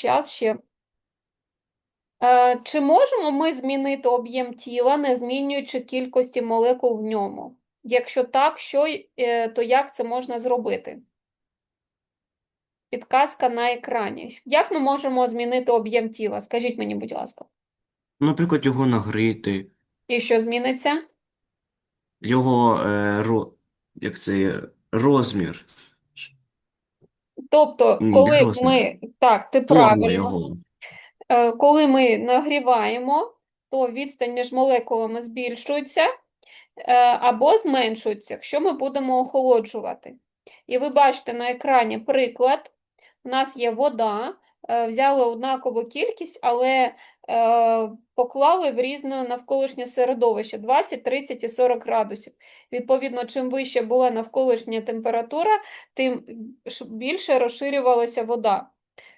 час ще. Е, Чи можемо ми змінити об'єм тіла, не змінюючи кількості молекул в ньому? Якщо так, що, е, то як це можна зробити? Підказка на екрані. Як ми можемо змінити об'єм тіла? Скажіть мені, будь ласка. Наприклад, його нагріти, І що зміниться? його е, ро... як це, розмір. Тобто, коли розмір. ми, так, ти правильно. Е, коли ми нагріваємо, то відстань між молекулами збільшується е, або зменшується, якщо ми будемо охолоджувати. І ви бачите на екрані приклад. У нас є вода, е, взяли однакову кількість, але поклали в різне навколишнє середовище 20, 30 і 40 градусів. Відповідно, чим вища була навколишня температура, тим більше розширювалася вода.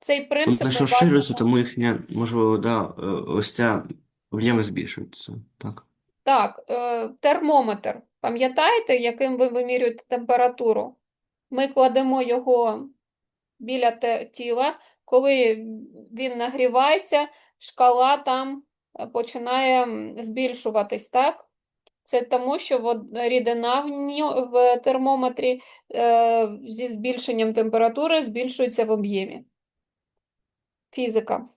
Цей принцип Вони розширюються, тому їхня, можливо, да, е, ось ця об'єми збільшуються. Так. Так, е, термометр. Пам'ятаєте, яким ви вимірюєте температуру? Ми кладемо його біля тіла. Коли він нагрівається, шкала там е, починає збільшуватись, так? Це тому, що рідина в, термометрі е, зі збільшенням температури збільшується в об'ємі. Фізика.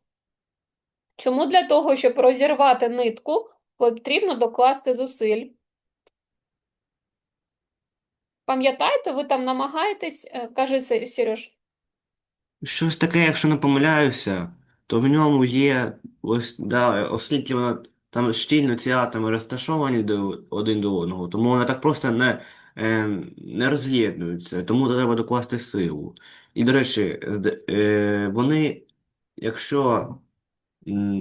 Чому для того, щоб розірвати нитку, потрібно докласти зусиль? Пам'ятаєте, ви там намагаєтесь, е, кажи, Се- Сереж, Щось таке, якщо не помиляюся, то в ньому є ось, да, оскільки вона там щільно ці атоми розташовані до, один до одного, тому вони так просто не, е, не роз'єднуються, тому треба докласти силу. І, до речі, е, вони, якщо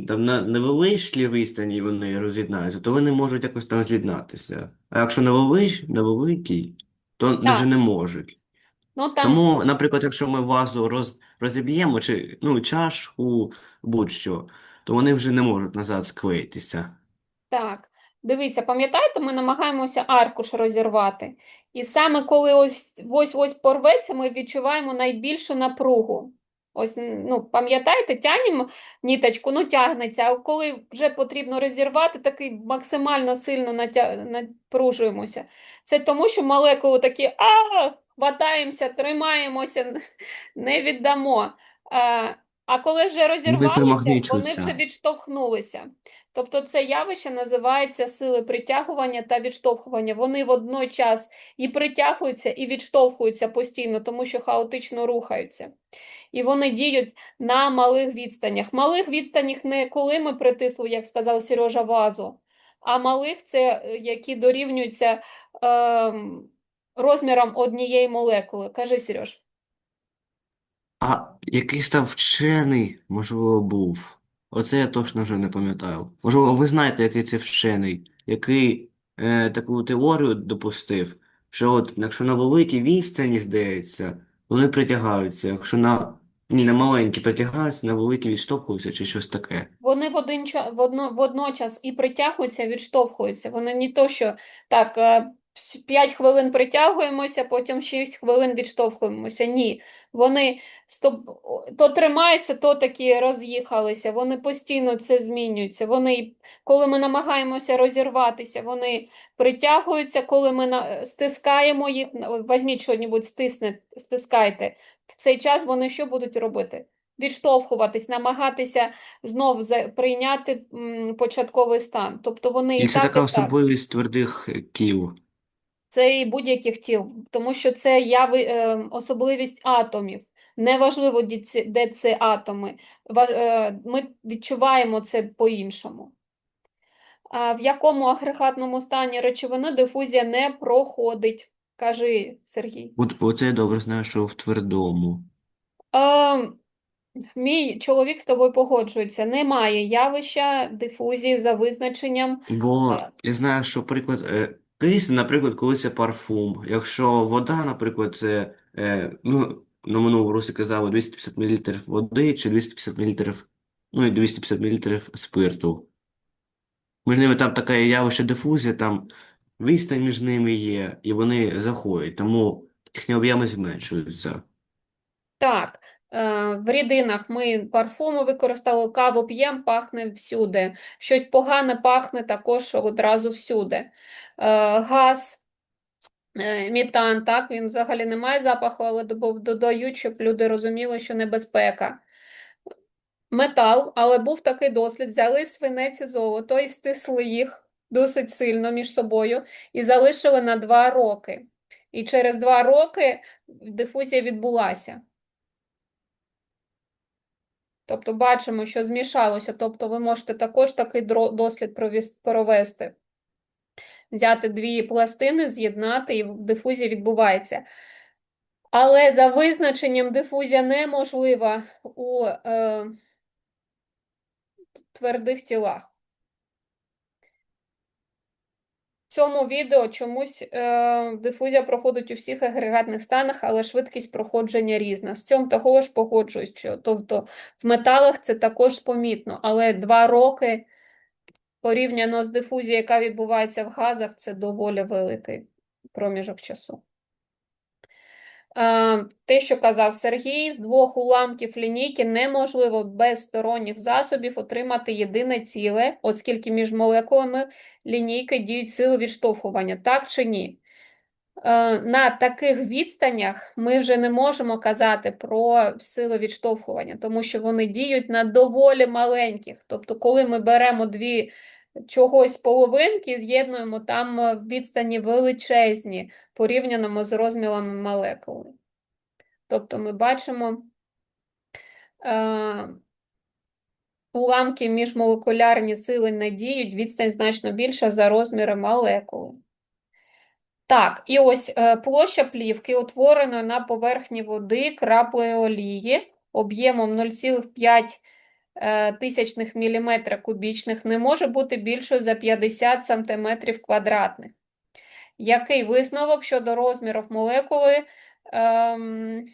там на невеличкій відстані вони роз'єднаються, то вони можуть якось там з'єднатися. А якщо на великій, то вже не можуть. Ну там Тому, наприклад, якщо ми вазу роз, розіб'ємо, чи ну, чашку, будь-що, то вони вже не можуть назад склеїтися. Так, дивіться, пам'ятаєте, ми намагаємося аркуш розірвати. І саме коли ось ось ось порветься, ми відчуваємо найбільшу напругу. Ось, ну, пам'ятаєте, тягнемо ніточку, ну тягнеться, а коли вже потрібно розірвати, такий максимально сильно натя... напружуємося. Це тому, що молекули такі а, хватаємося, тримаємося, не віддамо. А, коли вже розірвалися, вони вже відштовхнулися. Тобто це явище називається сили притягування та відштовхування. Вони водночас і притягуються, і відштовхуються постійно, тому що хаотично рухаються. І вони діють на малих відстанях. Малих відстанях не коли ми притисли, як сказав Сережа, вазу, а малих це е, які дорівнюються ем, розмірам однієї молекули. Кажи, Сереж. А якийсь там вчений, можливо, був. Оце я точно вже не пам'ятаю. Можливо, ви знаєте, який це вчений, який е, таку теорію допустив, що от якщо на великій відстані, здається, вони притягаються, якщо на, ні, на маленькій притягаються, на великій відштовхуються чи щось таке. Вони в один ча- водно, водночас і притягуються, і відштовхуються. Вони не то, що так, 5 хвилин притягуємося, потім 6 хвилин відштовхуємося. Ні. Вони стоп, то тримаються, то такі роз'їхалися. Вони постійно це змінюються. Вони, коли ми намагаємося розірватися, вони притягуються, коли ми на, стискаємо їх, візьміть що-небудь, стисне, стискайте. В цей час вони що будуть робити? Відштовхуватись, намагатися знов прийняти початковий стан. Тобто вони і І це так, така і так. особливість твердих кіл. Це і будь-яких тіл, тому що це яви, е, особливість атомів. Неважливо, де це атоми. Е, Ми відчуваємо це по-іншому. В якому агрегатному стані речовини дифузія не проходить? Кажи, Сергій. От, оце я добре знаю, що в твердому. Е, Мій чоловік з тобою погоджується. Немає явища дифузії за визначенням. Бо е, я знаю, що, приклад, кисень, наприклад, коли це парфум. Якщо вода, наприклад, це, е, ну, на минулому році казали 250 мл води чи 250 мл, ну і 250 мл спирту. Між ними там таке явище дифузія, там відстань між ними є, і вони заходять, тому їхні об'єми зменшуються. Так, Е, В рідинах ми парфуми використали, каву п'ємо, пахне всюди. Щось погане пахне також одразу всюди. Е, Газ, е, мітан, так, він взагалі не має запаху, але додають, щоб люди розуміли, що небезпека. Метал, але був такий дослід, взяли свинець і золото і стисли їх досить сильно між собою і залишили на два роки. І через два роки дифузія відбулася. Тобто бачимо, що змішалося. Тобто ви можете також такий дослід провести. Взяти дві пластини, з'єднати, і дифузія відбувається. Але за визначенням дифузія неможлива у е, твердих тілах. В цьому відео чомусь е, дифузія проходить у всіх агрегатних станах, але швидкість проходження різна. З цим також погоджуюсь, що тобто в металах це також помітно, але два роки порівняно з дифузією, яка відбувається в газах, це доволі великий проміжок часу. Е, Те, що казав Сергій, з двох уламків лінійки неможливо без сторонніх засобів отримати єдине ціле, оскільки між молекулами лінійки діють сили відштовхування, так чи ні? Е, На таких відстанях ми вже не можемо казати про сили відштовхування, тому що вони діють на доволі маленьких. Тобто, коли ми беремо дві чогось половинки, з'єднуємо там е, відстані величезні, порівняно з розмірами молекули. Тобто ми бачимо е, уламки міжмолекулярні сили не діють, відстань значно більша за розміри молекули. Так, і ось е, площа плівки, утвореної на поверхні води краплею олії об'ємом 0,5 е, тисячних міліметра кубічних не може бути більшою за 50 сантиметрів квадратних. Який висновок щодо розмірів молекули ем,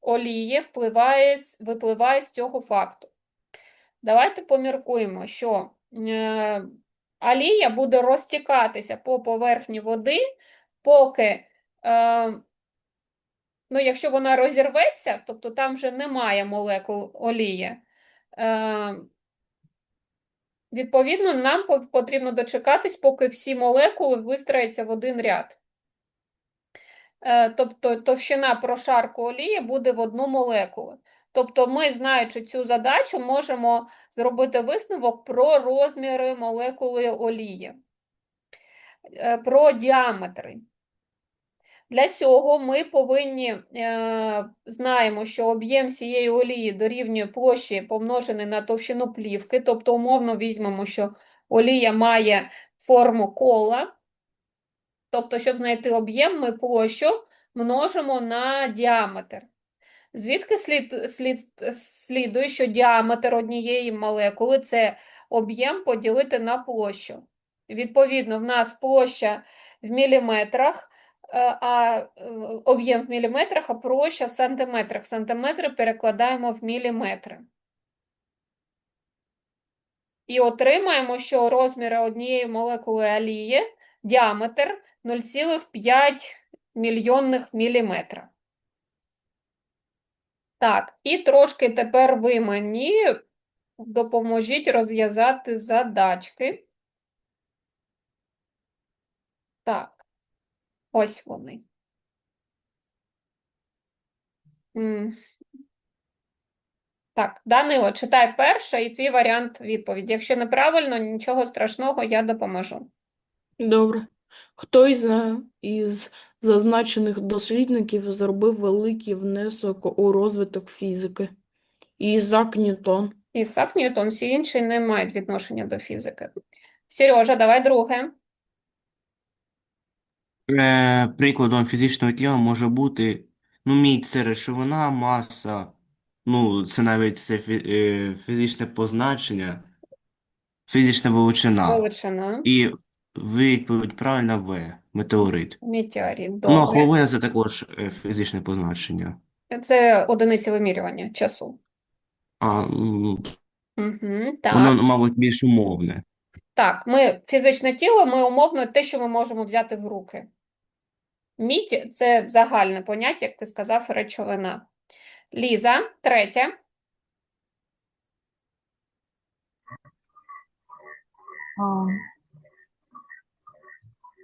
олії впливає, випливає з цього факту? Давайте поміркуємо, що е, олія буде розтікатися по поверхні води, поки, е, ну, якщо вона розірветься, тобто там вже немає молекул олії, е, відповідно, нам потрібно дочекатись, поки всі молекули вистрояться в один ряд. Е, Тобто товщина прошарку олії буде в одну молекулу. Тобто ми, знаючи цю задачу, можемо зробити висновок про розміри молекули олії, Е, про діаметри. Для цього ми повинні е, знаємо, що об'єм всієї олії дорівнює площі помножений на товщину плівки, тобто умовно візьмемо, що олія має форму кола. Тобто, щоб знайти об'єм, ми площу множимо на діаметр. Звідки слід, слід, слідує, що діаметр однієї молекули це об'єм поділити на площу. Відповідно, в нас площа в міліметрах, а е, об'єм в міліметрах, а площа в сантиметрах. Сантиметри перекладаємо в міліметри. І отримаємо, що розміри однієї молекули олії діаметр 0,5 мільйонних міліметра. Так, і трошки тепер ви мені допоможіть розв'язати задачки. Так, ось вони. Так, Данило, читай перше і твій варіант відповіді. Якщо неправильно, нічого страшного, я допоможу. Добре. Хто із, із зазначених дослідників зробив великий внесок у розвиток фізики? Ізак Ньютон. Ісак Ньютон, всі інші не мають відношення до фізики. Сережа, давай друге. Е, прикладом фізичного тіла може бути, ну, мідь це речовина, маса, ну, це навіть це фі- е, фізичне позначення, фізична величина. Величина. І відповідь правильна В. Метеорит. Метеорит. Ну, а Добре. хвилина це також е, фізичне позначення. Це одиниці вимірювання часу. А, м, Угу, так. воно, мабуть, більш умовне. Так, ми фізичне тіло, ми умовно те, що ми можемо взяти в руки. Мідь – це загальне поняття, як ти сказав, речовина. Ліза, третє.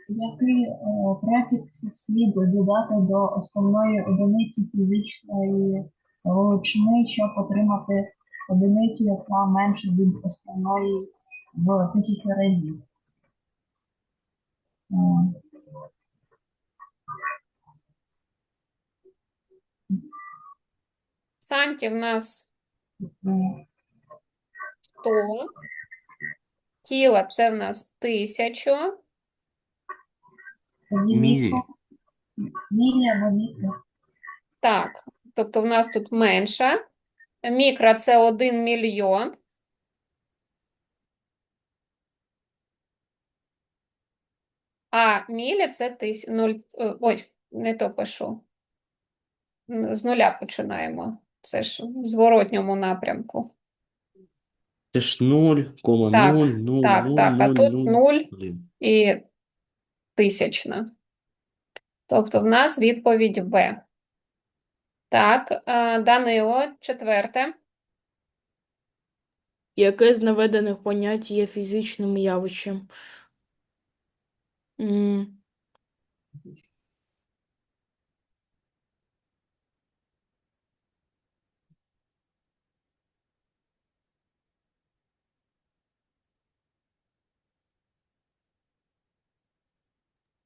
Який е, префікс слід додати до основної одиниці фізичної величини, щоб отримати одиницю, яка менша від основної в тисячу разів? М, Санті в нас 100. Тіла це в нас 1000. Тоді Мілі. мілі або мікро. Так, тобто в нас тут менше. Мікро це 1 мільйон. А мілі це тис... нуль... е, Ой, не то пишу. З нуля починаємо. Це ж в зворотньому напрямку. Це ж 0, кома Так, 0, 0, так, 0, так, а 0, тут 0, 0 і тисячна. Тобто в нас відповідь В. Так, Данило, четверте. Яке з наведених понять є фізичним явищем? М,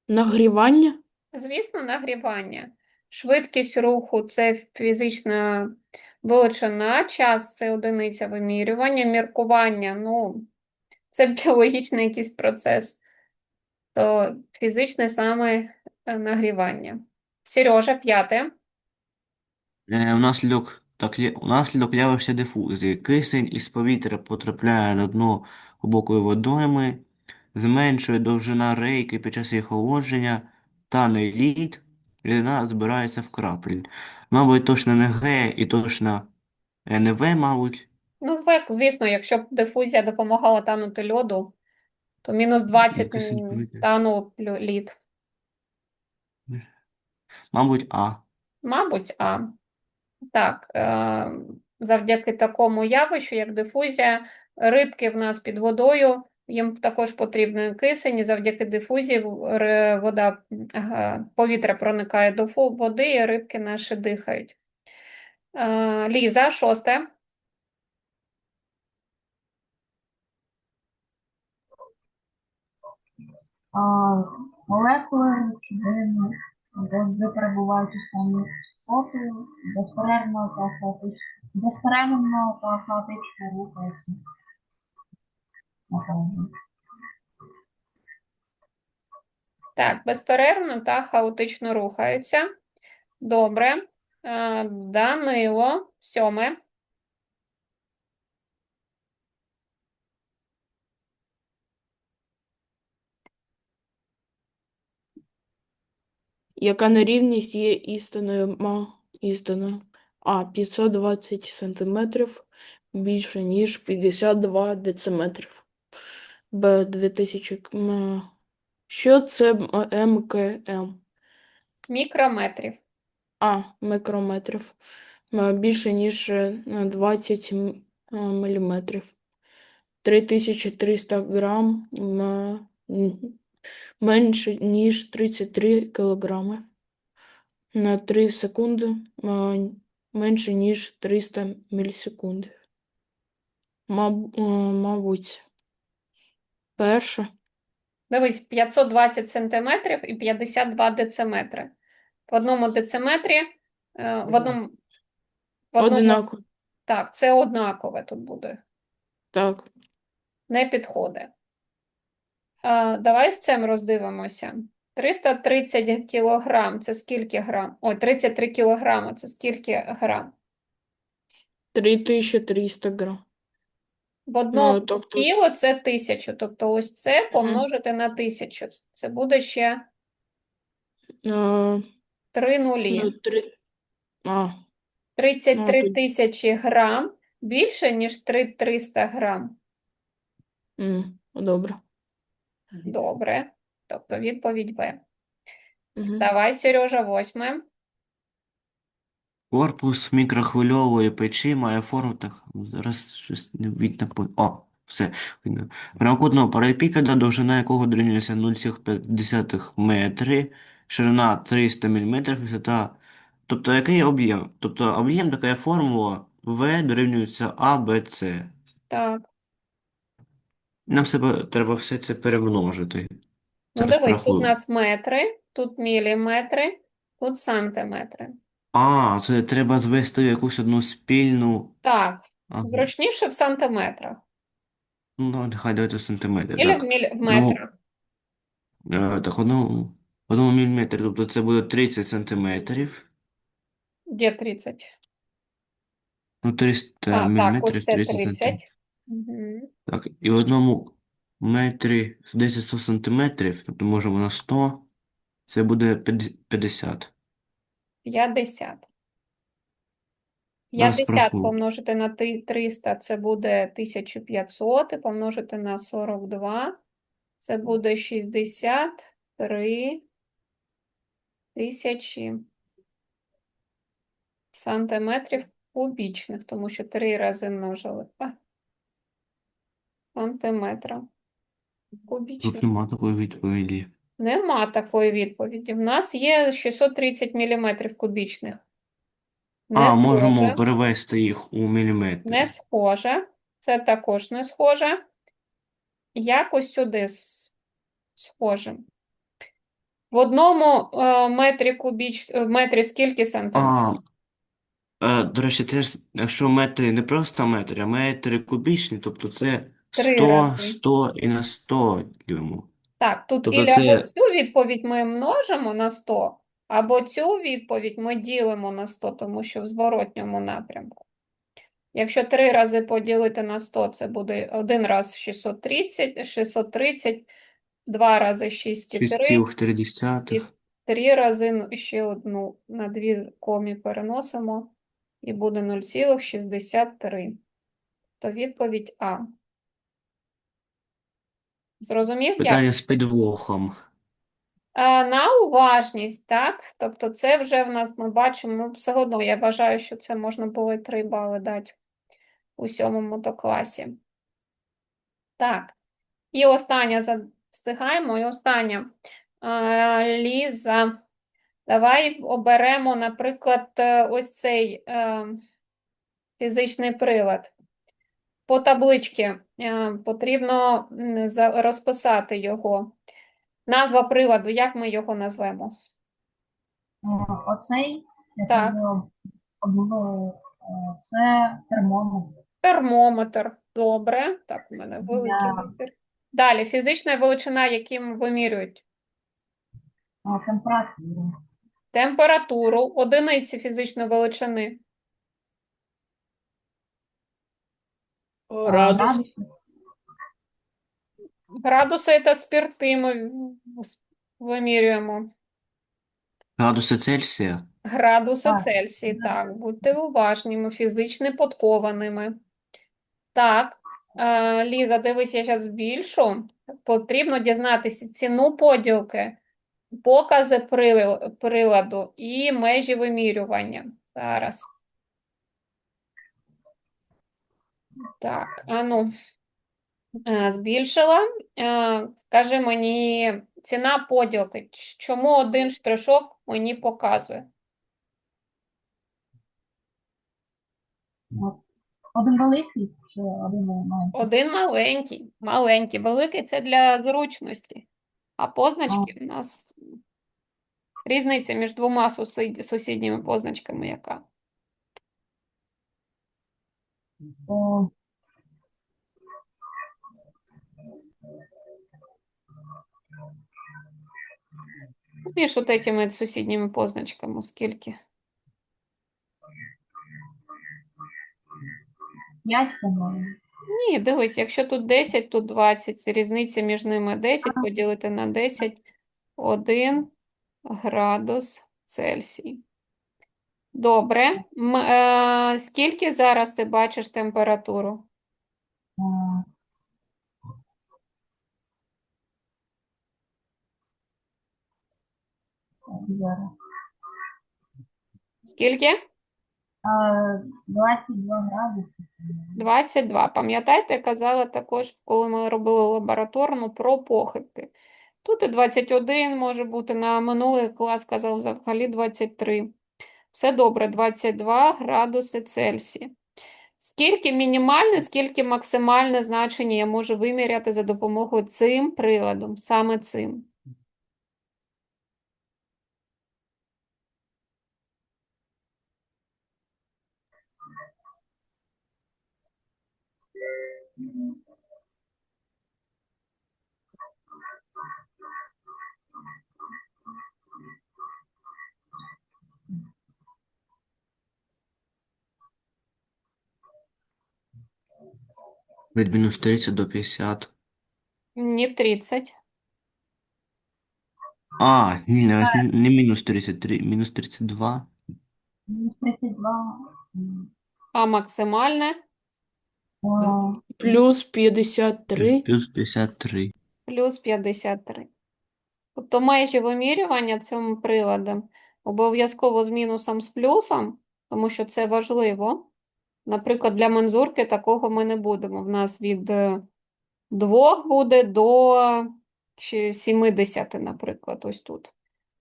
Нагрівання? Звісно, нагрівання. Швидкість руху це фізична величина, час це одиниця вимірювання, міркування, ну, це біологічний якийсь процес, то фізичне саме е, нагрівання. Сережа, п'яте. Е, Внаслідок, так, є- внаслідок явища дифузії. Кисень із повітря потрапляє на дно глибокої водойми, зменшує довжина рейки під час її охолодження, тане лід, рідина збирається в краплі. Мабуть, точно не Г і точно не В, мабуть. Ну, в- звісно, якщо б дифузія допомагала танути льоду, то мінус 20 кисень м, танув лід. Мабуть, А. Мабуть, а. Так, е, завдяки такому явищу, як дифузія, рибки в нас під водою, їм також потрібен кисень, і завдяки дифузії вода, повітря проникає до води, і рибки наші дихають. Ліза, шосте. Молекули завжди перебувають у стані спокою, безперервно та хаотично рухаються. Так, безперервно та хаотично рухаються. Добре. Е, Данило, сьоме. Яка нерівність є істинною ма істиною? А. 520 сантиметрів більше, ніж 52 дециметрів. Б. 2000 км. Що це МКМ? Мікрометрів. А. Мікрометрів. М, Більше, ніж е, 20 м- е, міліметрів. 3300 грам м, м, менше, ніж 33 кілограми. На 3 секунди менше, ніж 300 мілісекунд. Маб, мабуть, перше. Дивись, 520 сантиметрів і 52 дециметри. В одному дециметрі, е, в одному, в одному, Одинаково. так, це однакове тут буде, Так. не підходить. Е, давай з цим роздивимося. 330 кілограм, це скільки грам? Ой, 33 кілограми, це скільки грам? 3300 грам. В одному Ну, тобто, кіло це 1000, тобто ось це помножити на 1000. Це буде ще а, 3 нулі. ну, три, а, 33 тоді- тисячі грам більше, ніж 3300 грам. м, добре. Добре. Тобто відповідь В. Мгм. Давай, Сережа, восьме. Корпус мікрохвильової печі має форму так. Зараз щось не видно. О, все. видно. Прямокутного паралепіпеда, довжина якого дорівнюється 0,5 метри, ширина 300 мм, висота. Тобто який об'єм? Тобто об'єм така формула В дорівнюється А, Б, С. Так. Нам себе треба все це перемножити. Ну, Зараз дивись, тут у порахую. нас метри, тут міліметри, тут сантиметри. А, це треба звести в якусь одну спільну. Так, Ага. зручніше в сантиметрах. Ну, нехай давайте сантиметри. Ілі Так. в, мілі... в Ну, метрах. Е, Так, одному, одному міліметрі, тобто це буде 30 сантиметрів. Де 30? Ну, 300 А, так, міліметрів, це 30 сантиметрів. 30. Угу. Так, і в одному метрі з 10 100 сантиметрів, тобто можемо на 100, це буде 50. 50. Зараз 50 порахую. помножити на ти- 300 це буде 1500, і помножити на 42 це буде 63 тисячі сантиметрів кубічних, тому що 3 рази множили. А, сантиметра Тут кубічних. нема такої відповіді. Нема такої відповіді. В нас є 630 міліметрів кубічних. Не А, можемо схоже. перевести їх у міліметри. Не схоже. Це також не схоже. Якось сюди схоже. В одному е, метрі кубіч... е, метрі скільки сантиметрів? А, е, до речі, теж, якщо метри не просто метри, а метри кубічні, тобто це Три 100, рази. 100 і на 100 ділимо. Так, тут тобто Ілля, це- цю відповідь ми множимо на 100, або цю відповідь ми ділимо на 100, тому що в зворотньому напрямку. Якщо три рази поділити на 100, це буде один раз 630, 630, два рази 6,3, 6,3. три рази ну, ще одну на дві комі переносимо, і буде 0,63. То відповідь А. Зрозумів як? Питання з підвохом. А, на уважність, так? Тобто це вже в нас ми бачимо, ну, все одно я вважаю, що це можна було і 3 бали дати у сьомому то класі. Так, і остання встигаємо, і остання. А, Ліза, давай оберемо, наприклад, е, ось цей е, фізичний прилад. По табличці е, потрібно розписати його. Назва приладу, як ми його назвемо? Е, Оцей, Так. е, це термометр. Термометр. Добре. Так, у мене великий Да. вибір. Далі, фізична величина, яким вимірюють. Температуру. Температуру, одиниці фізичної величини. Радус. градуси. Та спірти ми вимірюємо. Градуси Цельсія. Градуси Так, Цельсії, так, будьте уважними, фізично подкованими. Так, е, Ліза, дивись, я зараз збільшу. Потрібно дізнатися ціну поділки, покази приладу і межі вимірювання. Зараз. Так, а ну, е, збільшила. Е, Скажи мені, ціна поділки. Чому один штришок мені показує? Один великий чи один маленький? Один маленький, маленький, великий це для зручності. А позначки у нас різниця між двома сусід- сусідніми позначками яка? О, Між от этими сусідніми позначками скільки? П'ять, по-моєму. Ні, дивись, якщо тут 10, тут 20, різниця між ними 10 поділити на 10, 1 градус Цельсій. Добре. М, е, скільки зараз ти бачиш температуру? Зараз. Скільки? А, 22 градуси. 22. Пам'ятаєте, я казала також, коли ми робили лабораторну, про похибки. Тут і 21 може бути, на минулий клас казав взагалі 23. Все добре, 22 градуси Цельсія. Скільки мінімальне, скільки максимальне значення я можу виміряти за допомогою цим приладом, саме цим? Від мінус 30 до 50. Ні, 30. А, ні, навіть не, не мінус 33, мінус 32. Мінус 32. м, А максимальне Плюс 53. Плюс 53. плюс 53. Тобто межі вимірювання цим приладом обов'язково з мінусом з плюсом, тому що це важливо. Наприклад, для мензурки такого ми не будемо. В нас від 2 буде до ще 70, наприклад, ось тут.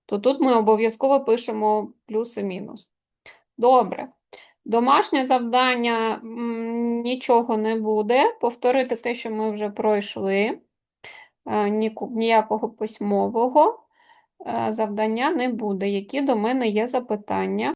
То тут ми обов'язково пишемо плюс і мінус. Добре. Домашнє завдання нічого не буде. Повторити те, що ми вже пройшли. Е, Ніякого письмового е, завдання не буде. Які до мене є запитання?